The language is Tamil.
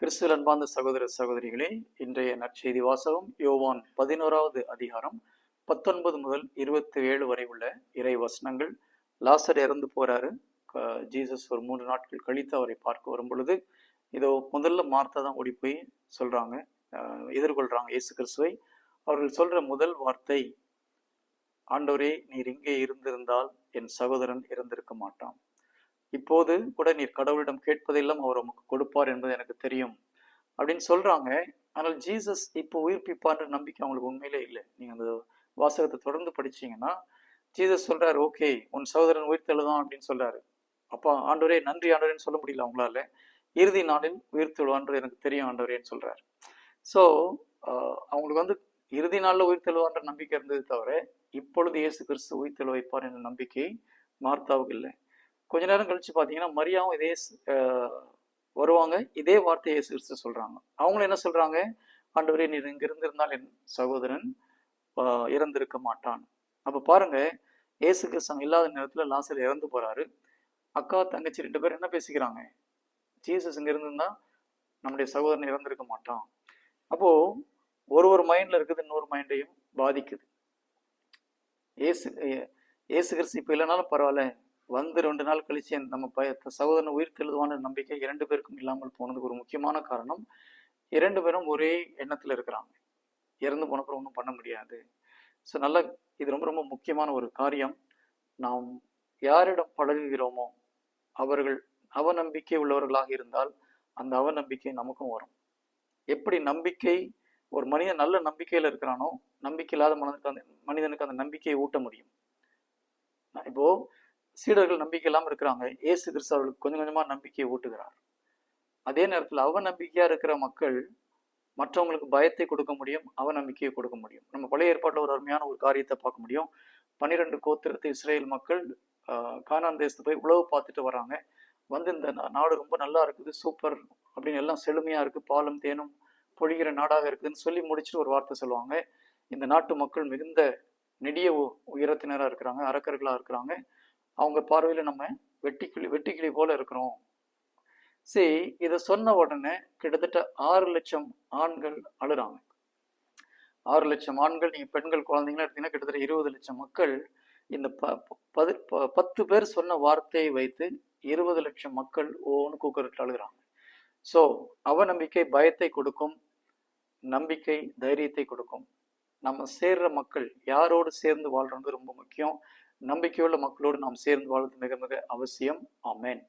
கிறிஸ்துவ அன்பார்ந்த சகோதர சகோதரிகளே இன்றைய நற்செய்தி வாசகம் யோவான் பதினோராவது அதிகாரம் பத்தொன்பது முதல் இருபத்தி ஏழு வரை உள்ள இறை வசனங்கள் லாசர் இறந்து போறாரு. க- ஜீசஸ் ஒரு மூன்று நாட்கள் கழித்து அவரை பார்க்க வரும் பொழுது இதோ முதல்ல மார்த்தா தான் ஓடி போய் சொல்றாங்க. எதிர்கொள்றாங்க இயேசு கிறிஸ்துவை. அவர்கள் சொல்ற முதல் வார்த்தை ஆண்டவரே நீர் இங்கே இருந்திருந்தால் என் சகோதரன் இறந்திருக்க மாட்டான். இப்போது கூட நீர் கடவுளிடம் கேட்பதெல்லாம் அவர் உமக்கு கொடுப்பார் என்பது எனக்கு தெரியும். அப்படின்னு சொல்றாங்க. ஆனால் ஜீசஸ் இப்போ உயிர்ப்பிப்பான்ற நம்பிக்கை அவங்களுக்கு உண்மையிலே இல்லை. நீங்க அந்த வாசகத்தை தொடர்ந்து படிச்சீங்கன்னா ஜீசஸ் சொல்றாரு ஓகே உன் சகோதரன் உயிர்த்தெழுதான் அப்படின்னு சொல்றாரு. அப்பா ஆண்டவரே நன்றி ஆண்டவரேன்னு சொல்ல முடியல அவங்களால இறுதி நாளில் உயிர்த்தெழுவான்றது எனக்கு தெரியும் ஆண்டவரேன்னு சொல்றாரு. ஸோ அவங்களுக்கு வந்து இறுதி நாளில் உயிர்த்தெழுவான்ற நம்பிக்கை இருந்தது தவிர இப்பொழுது இயேசு கிறிஸ்து உயிர்த்தெழு வைப்பார் என்ற நம்பிக்கை மார்த்தாவுக்கு இல்லை. கொஞ்ச நேரம் கழிச்சு பார்த்தீங்கன்னா மரியாவும் இதே வருவாங்க. இதே வார்த்தையை இயேசு கிறிஸ்து சொல்கிறாங்க அவங்களும் என்ன சொல்கிறாங்க ஆண்டவரே நீ இங்கே இருந்திருந்தால் என் சகோதரன் இறந்திருக்க மாட்டான். அப்போ பாருங்கள் இயேசு கிறிஸ்தவங்க இல்லாத நேரத்தில் லாசர் இறந்து போகிறாரு அக்கா தங்கச்சி ரெண்டு பேரும் என்ன பேசிக்கிறாங்க? ஜீசஸ் இங்கே இருந்திருந்தா நம்முடைய சகோதரன் இறந்திருக்க மாட்டான். அப்போது ஒரு ஒரு மைண்டில் இருக்குது இன்னொரு மைண்டையும் பாதிக்குது. ஏசு ஏசு கிறிஸ்து இப்போ இல்லைனாலும் பரவாயில்ல. வந்து ரெண்டு நாள் கழிச்சு நம்ம பய சகோதரன் உயிர் தெழுதுவான நம்பிக்கை இரண்டு பேருக்கும் இல்லாமல் போனதுக்கு ஒரு முக்கியமான காரணம் இரண்டு பேரும் ஒரே எண்ணத்தில் இருக்கிறாங்க. இறந்து போனப்புறம் ஒன்றும் பண்ண முடியாது. ஸோ நல்ல இது ரொம்ப ரொம்ப முக்கியமான ஒரு காரியம். நாம் யாரிடம் பழகுகிறோமோ அவர்கள் அவநம்பிக்கை உள்ளவர்களாக இருந்தால் அந்த அவநம்பிக்கை நமக்கும் வரும். எப்படி நம்பிக்கை ஒரு மனிதன் நல்ல நம்பிக்கையில் இருக்கிறானோ நம்பிக்கை இல்லாத மனதுக்கு அந்த மனிதனுக்கு அந்த நம்பிக்கையை ஊட்ட முடியும். நான் இப்போ சீடர்கள் நம்பிக்கை இல்லாமல் இருக்கிறாங்க. ஏசு கிறிஸ்து அவர்களுக்கு கொஞ்சம் கொஞ்சமாக நம்பிக்கையை ஊட்டுகிறார். அதே நேரத்தில் அவநம்பிக்கையாக இருக்கிற மக்கள் மற்றவங்களுக்கு பயத்தை கொடுக்க முடியும் அவநம்பிக்கையை கொடுக்க முடியும். நம்ம பழைய ஏற்பாட்டில் ஒரு அருமையான ஒரு காரியத்தை பார்க்க முடியும். பன்னிரெண்டு கோத்திரத்து இஸ்ரேல் மக்கள் கானான் தேசத்து போய் உழவு பார்த்துட்டு வராங்க. வந்து இந்த நாடு ரொம்ப நல்லா இருக்குது சூப்பர் அப்படின்னு எல்லாம் செழுமையா இருக்கு பாலும் தேனும் பொழிகிற நாடாக இருக்குதுன்னு சொல்லி முடிச்சுட்டு ஒரு வார்த்தை சொல்லுவாங்க. இந்த நாட்டு மக்கள் மிகுந்த நெடிய உ- இருக்கிறாங்க அரக்கர்களாக இருக்கிறாங்க. அவங்க பார்வையில் நம்ம வெட்டிக்கிளி வெட்டிக்கிளி போல இருக்கிறோம். சரி இதை சொன்ன உடனே கிட்டத்தட்ட ஆறு லட்சம் ஆண்கள் அழுறாங்க. ஆறு லட்சம் ஆண்கள் நீங்கள் பெண்கள் குழந்தைங்களாம் எடுத்தீங்கன்னா கிட்டத்தட்ட இருபது லட்சம் மக்கள் இந்த ப பது ப- பத்து பேர் சொன்ன வார்த்தையை வைத்து இருபது லட்சம் மக்கள் ஓன்னு கூக்கரிட்டு அழுகிறாங்க. ஸோ அவநம்பிக்கை பயத்தை கொடுக்கும் நம்பிக்கை தைரியத்தை கொடுக்கும். நம்ம சேர்ற மக்கள் யாரோடு சேர்ந்து வாழ்றது ரொம்ப முக்கியம். நம்பிக்கையுள்ள மக்களோடு நாம் சேர்ந்து வாழ்வது மிக மிக அவசியம். அமேன்